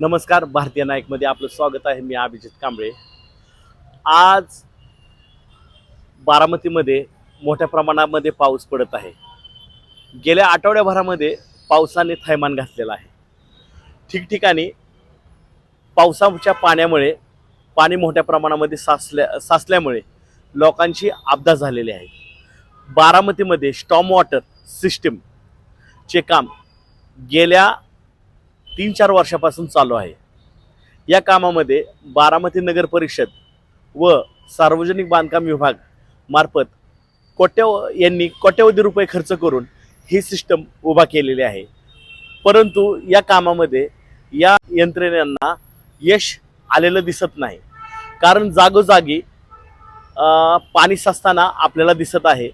नमस्कार भारतीय नायकमध्ये आपलं स्वागत आहे. मी अभिजित कांबळे. आज बारामतीमध्ये मोठ्या प्रमाणामध्ये पाऊस पडत आहे. गेल्या आठवड्याभरामध्ये पावसाने थैमान घातलेलं आहे. ठिकठिकाणी पावसाच्या पाण्यामुळे पाणी मोठ्या प्रमाणामध्ये साचल्या साचल्यामुळे लोकांची आपदा झालेली आहे. बारामतीमध्ये स्टॉम वॉटर सिस्टीमचे काम गेल्या तीन चार वर्षापासून चालू आहे. या कामामध्ये बारामती नगर परिषद व सार्वजनिक बांधकाम विभाग मार्फत कोट्यव यांनी कोट्यवधी रुपये खर्च करून ही सिस्टम उभा केलेली आहे. परंतु या कामामध्ये या यंत्रणेंना यश आलेलं दिसत नाही. कारण जागोजागी पाणी साचताना आपल्याला दिसत आहे.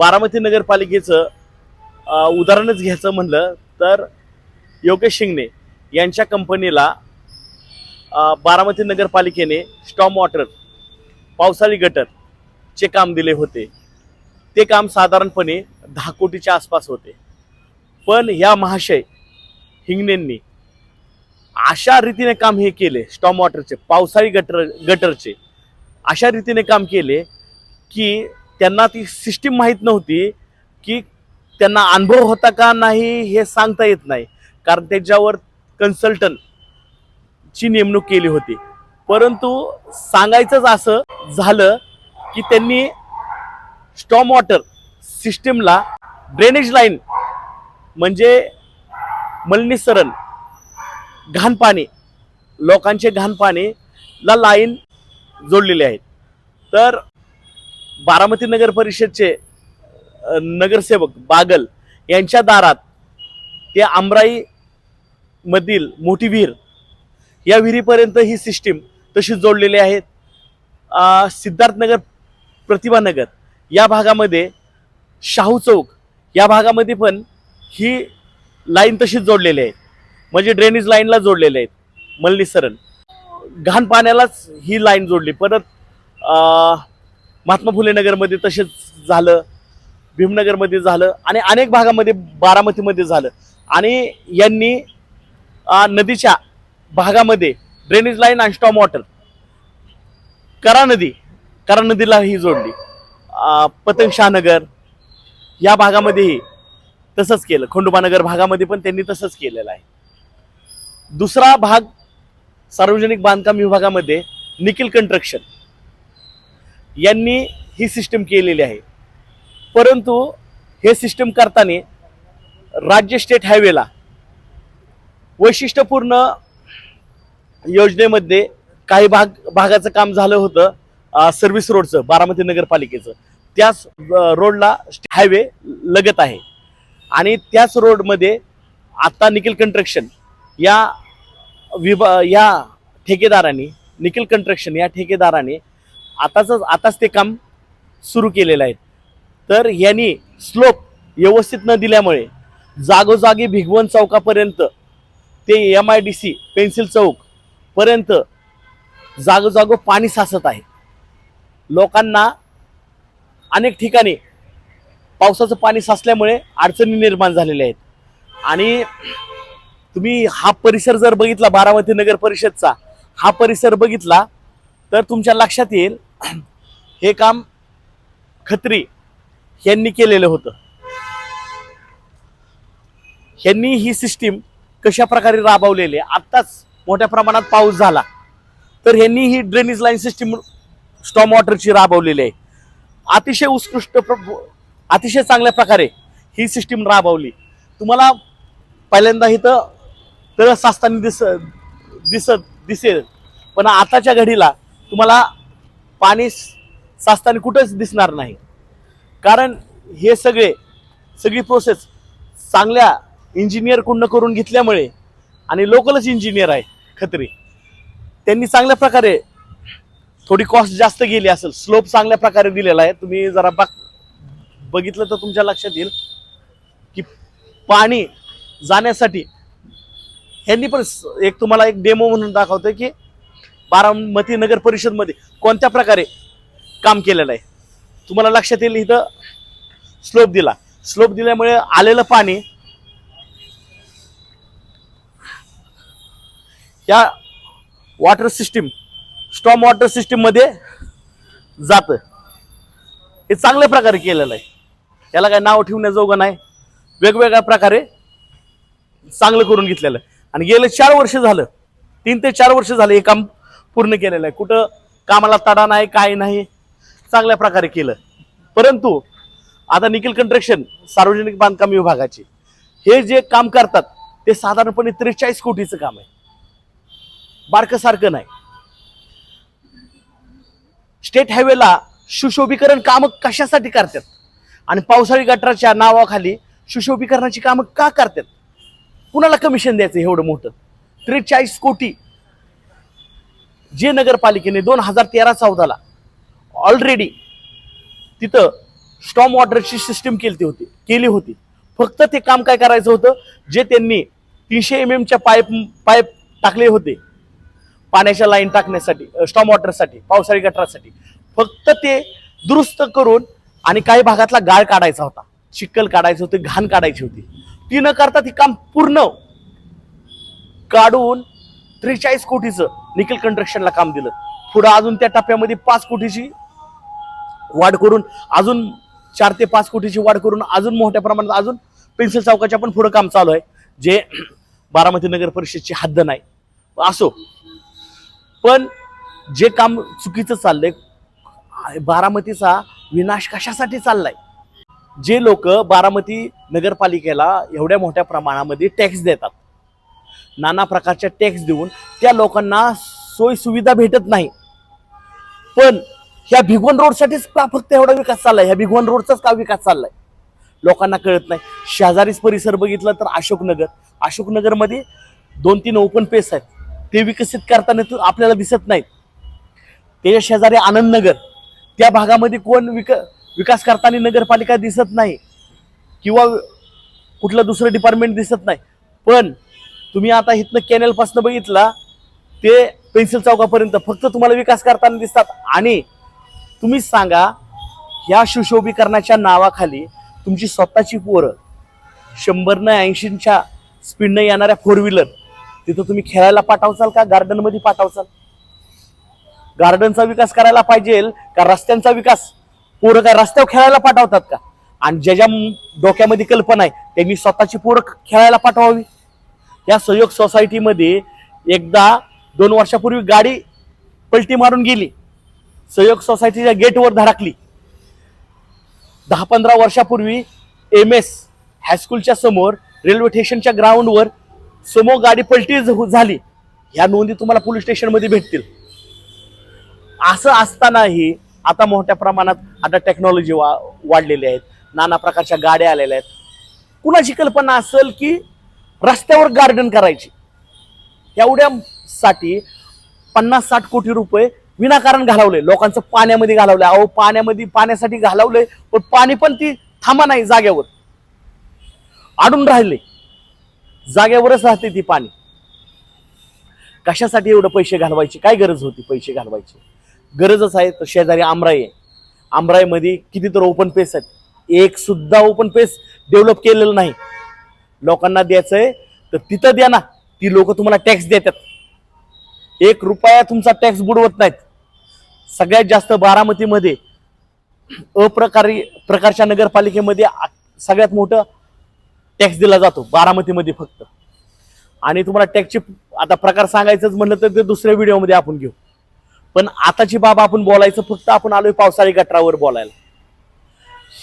बारामती नगरपालिकेचं उदाहरणच घ्यायचं म्हणलं तर योगेश शिंगणे यांच्या कंपनीला बारामती नगरपालिकेने स्टॉम वॉटर पावसाळी गटरचे काम दिले होते. ते काम साधारणपणे दहा कोटीच्या आसपास होते. पण या महाशय हिंगणेंनी अशा रीतीने काम हे केले स्टॉम वॉटरचे पावसाळी गटर गटरचे अशा रीतीने काम केले की त्यांना ती सिस्टीम माहीत नव्हती की त्यांना अनुभव होता का नाही हे सांगता येत नाही. कारण त्याच्यावर कन्सल्टंट ची नेमणूक केली होती. परंतु सांगायचंच असं झालं की त्यांनी स्टॉम वॉटर सिस्टीमला ड्रेनेज लाईन म्हणजे मलनीसरण घाण पाणी लोकांचे घाण पाणीला लाईन जोडलेले आहेत. तर बारामती नगर परिषदचे नगरसेवक बागल यांच्या दारात ते आमराई मधील मोठी विहीर या विहिरीपर्यंत ही सिस्टीम तशी जोडलेली आहे. सिद्धार्थनगर प्रतिभानगर या भागामध्ये शाहू चौक या भागामध्ये पण ही लाईन तशीच जोडलेली आहे. म्हणजे ड्रेनेज लाईनला जोडलेले आहेत मलनीसरण घाण पाण्यालाच ही लाईन जोडली. परत महात्मा फुले नगरमध्ये तसेच झालं. भीमनगरमध्ये झालं आणि अनेक भागामध्ये बारामतीमध्ये झालं. आणि यांनी नदीच्या भागामध्ये ड्रेनेज लाईन आणि स्टॉम वॉटर करा नदी करा नदीला ही जोडली. पतंगशानगर पतंग शहानगर या भागामध्येही तसंच केलं. खंडोबानगर भागामध्ये पण त्यांनी तसंच केलेलं आहे. दुसरा भाग सार्वजनिक बांधकाम विभागामध्ये निखिल कंट्रक्शन यांनी ही सिस्टम केलेली आहे. परंतु हे सिस्टम करताना राज्य स्टेट हायवेला वैशिष्ट्यपूर्ण योजनेमध्ये काही भाग भागाचं काम झालं होतं सर्व्हिस रोडचं बारामती नगरपालिकेचं. त्याच रोडला हायवे लगत आहे. आणि त्याच रोडमध्ये आत्ता निखिल कंस्ट्रक्शन या विभा या ठेकेदाराने निखिल कंस्ट्रक्शन या ठेकेदाराने आताच आताच ते काम सुरू केलेलं आहे. तर यांनी स्लोप व्यवस्थित न दिल्यामुळे जागोजागी भिगवण चौकापर्यंत ते M I D C pencil चौकपर्यंत जागोजागो पाणी साचत आहे. लोकांना अनेक ठिकाणी पावसाचं पाणी साचल्यामुळे अडचणी निर्माण झालेल्या आहेत. आणि तुम्ही हा परिसर जर बघितला बारामती नगर परिषदचा हा परिसर बघितला तर तुमच्या लक्षात येईल हे काम खत्री यांनी केलेलं होतं. यांनी ही सिस्टीम कशा प्रकारे राबवलेली आहे? आत्ताच मोठ्या प्रमाणात पाऊस झाला. तर यांनी ही ड्रेनेज लाईन सिस्टीम स्टॉम वॉटरची राबवलेली आहे. अतिशय उत्कृष्ट अतिशय चांगल्या प्रकारे ही सिस्टीम राबवली. तुम्हाला पहिल्यांदा इथं तळस असताना दिस दिसत दिसेल. पण आताच्या घडीला तुम्हाला पाणी साचताना कुठंच दिसणार नाही. कारण हे सगळे सगळी प्रोसेस चांगल्या इंजिनियरकडून करून घेतल्यामुळे आणि लोकलच इंजिनियर आहे खत्री. त्यांनी चांगल्या प्रकारे थोडी कॉस्ट जास्त गेली असेल स्लोप चांगल्या प्रकारे दिलेला आहे. तुम्ही जरा बघ बघितलं तर तुमच्या लक्षात येईल की पाणी जाण्यासाठी ह्यांनी पण एक तुम्हाला एक डेमो म्हणून दाखवतोय की बारामती नगर परिषदमध्ये कोणत्या प्रकारे काम केलेलं आहे. तुम्हाला लक्षात येईल इथं स्लोप दिला. स्लोप दिल्यामुळे आलेलं पाणी या वॉटर सिस्टीम स्टॉम वॉटर सिस्टीममध्ये जातं. हे चांगल्या प्रकारे केलेलं आहे. याला काय नाव ठेवण्याजोगं नाही. वेगवेगळ्या प्रकारे चांगलं करून घेतलेलं. आहे आणि गेले चार वर्ष झालं. तीन ते चार वर्ष झालं हे काम पूर्ण केलेलं आहे. कुठं कामाला तडा नाही काय नाही. चांगल्या प्रकारे केलं. परंतु आता निखिल कंस्ट्रक्शन सार्वजनिक बांधकाम विभागाचे हे जे काम करतात ते साधारणपणे त्रेचाळीस कोटीचं काम आहे. बारकं सारखं नाही. स्टेट हायवेला सुशोभीकरण कामं कशासाठी करतात? आणि पावसाळी गटाराच्या नावाखाली सुशोभीकरणाची कामं का करतात? कुणाला कमिशन द्यायचं एवढं मोठं? त्रेचाळीस कोटी. जे नगरपालिकेने दोन हजार तेरा चौदाला ऑलरेडी तिथं स्टॉम वॉटरची सिस्टीम केली होती केली होती. फक्त ते काम काय करायचं होतं? जे त्यांनी तीनशे एम एमच्या पाईप पाईप टाकले होते. पाण्याच्या लाईन टाकण्यासाठी स्टॉम वॉटरसाठी पावसाळी गटारासाठी. फक्त ते दुरुस्त करून आणि काही भागातला गाळ काढायचा होता. चिक्कल काढायचं होते घाण काढायची होती. ती न करता ती काम पूर्ण काढून त्रेचाळीस कोटीचं निखिल कंस्ट्रक्शनला काम दिलं. पुढं अजून त्या टप्प्यामध्ये पाच कोटीची वाढ करून अजून चार ते पाच कोटीची वाढ करून अजून मोठ्या प्रमाणात अजून पेन्सिल चौकाच्या पण पुढं काम चालू आहे जे बारामती नगर परिषदची हद्द नाही. असो. पण जे काम चुकीचं चाललंय बारामतीचा विनाश कशासाठी चाललाय? जे लोक बारामती नगरपालिकेला एवढ्या मोठ्या प्रमाणामध्ये टॅक्स देतात. नाना प्रकारच्या टॅक्स देऊन त्या लोकांना सोयसुविधा भेटत नाही. पण ह्या भिगवण रोडसाठीच का फक्त एवढा विकास चाललाय? ह्या भिगवण रोडचाच का विकास चाललाय? लोकांना कळत नाही. शेजारीच परिसर बघितला तर अशोकनगर. अशोकनगरमध्ये दोन तीन ओपन पेस आहेत. ते विकसित करताना आपल्याला दिसत नाहीत. त्याच्या शेजारी आनंदनगर त्या भागामध्ये कोण विक विकास करताना नगरपालिका दिसत नाही. किंवा कुठलं दुसरं डिपार्टमेंट दिसत नाही. पण तुम्ही आता इथनं कॅनलपासनं बघितला ते पेन्सिल चौकापर्यंत फक्त तुम्हाला विकास करताना दिसतात. आणि तुम्हीच सांगा ह्या सुशोभीकरणाच्या नावाखाली तुमची स्वतःची पोरं शंभरनं ऐंशीच्या स्पीडनं येणाऱ्या फोर व्हीलर तिथं तुम्ही खेळायला पाठवचाल का? गार्डनमध्ये पाठवचाल? गार्डनचा विकास करायला पाहिजे का रस्त्यांचा विकास? पोरं काय रस्त्यावर खेळायला पाठवतात का? आणि ज्याच्या ज्या डोक्यामध्ये कल्पना आहे त्यांनी स्वतःची पोरं खेळायला पाठवावी. या सहयोग सोसायटीमध्ये एकदा दोन वर्षापूर्वी गाडी पलटी मारून गेली. सहयोग सोसायटीच्या गेटवर धडकली. दहा पंधरा वर्षापूर्वी एम एस हायस्कूलच्या समोर रेल्वे स्टेशनच्या ग्राउंडवर समोर गाडी पलटी झाली. ह्या नोंदी तुम्हाला पोलीस स्टेशनमध्ये भेटतील. असं असतानाही आता मोठ्या प्रमाणात आता टेक्नॉलॉजी वा वाढलेली आहेत. नाना प्रकारच्या गाड्या आलेल्या आहेत. कुणाची कल्पना असेल की रस्त्यावर गार्डन करायची? एवढ्यासाठी पन्नास साठ कोटी रुपये विनाकारण घालवले लोकांचं पाण्यामध्ये घालवलं अहो पाण्यामध्ये पाण्यासाठी घालवलंय पण पाणी पण ती थांबा नाही जाग्यावर अडून राहिले. जाग्यावरच राहते ती पाणी. कशासाठी एवढं पैसे घालवायची? काय गरज होती पैसे घालवायची? गरजच आहे तर शेजारी आमराई आहे. आमराईमध्ये किती तर ओपन पेस आहेत. एक सुद्धा ओपन पेस डेव्हलप केलेलं नाही. लोकांना द्यायचं आहे तर तिथं द्या ना. ती लोक तुम्हाला टॅक्स देतात. एक रुपया तुमचा टॅक्स बुडवत नाहीत. सगळ्यात जास्त बारामतीमध्ये अप्रकारी प्रकारच्या नगरपालिकेमध्ये आ- सगळ्यात मोठं टॅक्स दिला जातो बारामतीमध्ये फक्त. आणि तुम्हाला टॅक्सचे आता प्रकार सांगायचंच म्हणलं तर ते दुसऱ्या व्हिडिओमध्ये आपण घेऊ. पण आताची बाब आपण बोलायचं फक्त आपण आलोय पावसाळी गटरावर बोलायला.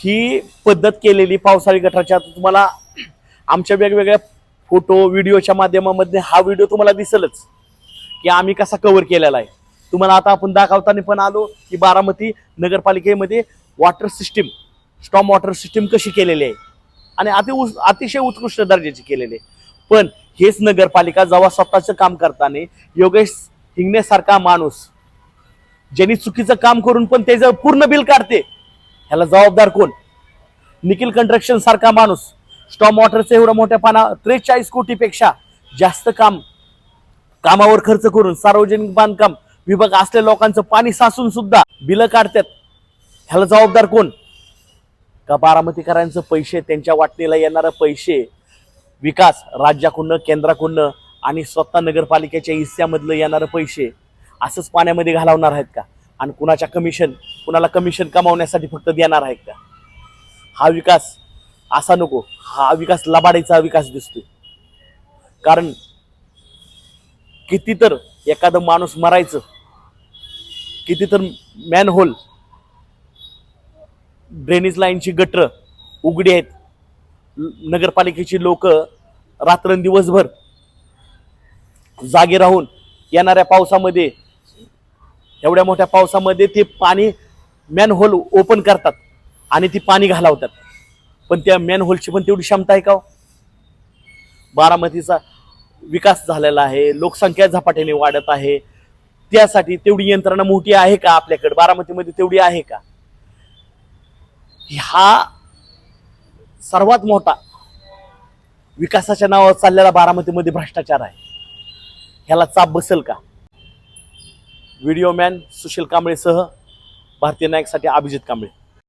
ही पद्धत केलेली पावसाळी गटराच्या तुम्हाला आमच्या वेगवेगळ्या फोटो व्हिडिओच्या माध्यमामध्ये हा व्हिडिओ तुम्हाला दिसेलच की आम्ही कसा कव्हर केलेला आहे. तुम्हाला आता आपण दाखवताना पण आलो की Baramati नगरपालिकेमध्ये water system storm water system कशी केलेली आहे. आणि अति अतिशय उत्कृष्ट दर्जाची केलेली आहे. पण हेच नगरपालिका जेव्हा स्वतःचं काम करताना योगेश हिंगण्यासारखा माणूस ज्यांनी चुकीचं काम करून पण त्याचं पूर्ण बिल काढते ह्याला जबाबदार कोण? निखिल कंस्ट्रक्शन सारखा माणूस स्टॉम वॉटरचं एवढं मोठ्या पाना त्रेचाळीस कोटीपेक्षा जास्त काम कामावर खर्च करून सार्वजनिक बांधकाम विभाग असलेल्या लोकांचं पाणी साचून सुद्धा बिलं काढतात. ह्याला जबाबदार कोण? का बारामतीकरांचं पैसे त्यांच्या वाटणीला येणारं पैसे विकास राज्याकडून केंद्राकडून आणि स्वतः नगरपालिकेच्या हिस्स्यामधलं येणारं पैसे असंच पाण्यामध्ये घालवणार आहेत का? आणि कुणाच्या कमिशन कुणाला कमिशन कमावण्यासाठी फक्त देणार आहेत का? हा विकास असा नको हा विकास लबाडायचा विकास दिसतोय. कारण किती तर एखादं माणूस मरायचं किती तर मॅनहोल ड्रेनेज लाईनची गटर उघडी आहेत. नगरपालिकेची लोक रात्रंदिवसभर जागे राहून येणाऱ्या पावसामध्ये एवढ्या मोठ्या पावसामध्ये ते पाणी मॅनहोल ओपन करतात आणि ती पाणी घालावतात. पण त्या मॅनहोलची पण तेवढी क्षमता आहे का हो? बारामतीचा विकास झालेला आहे लोकसंख्या झपाट्याने वाढत आहे त्यासाठी तेवढी यंत्रणा मोठी आहे का आपल्याकडे? बारामतीमध्ये तेवढी आहे का? हा सर्वात मोठा विकासाच्या नावावर चाललेला बारामतीमध्ये भ्रष्टाचार आहे. ह्याला चाप बसेल का? व्हिडिओ मॅन सुशील कांबळेसह भारतीय नायकसाठी अभिजित कांबळे.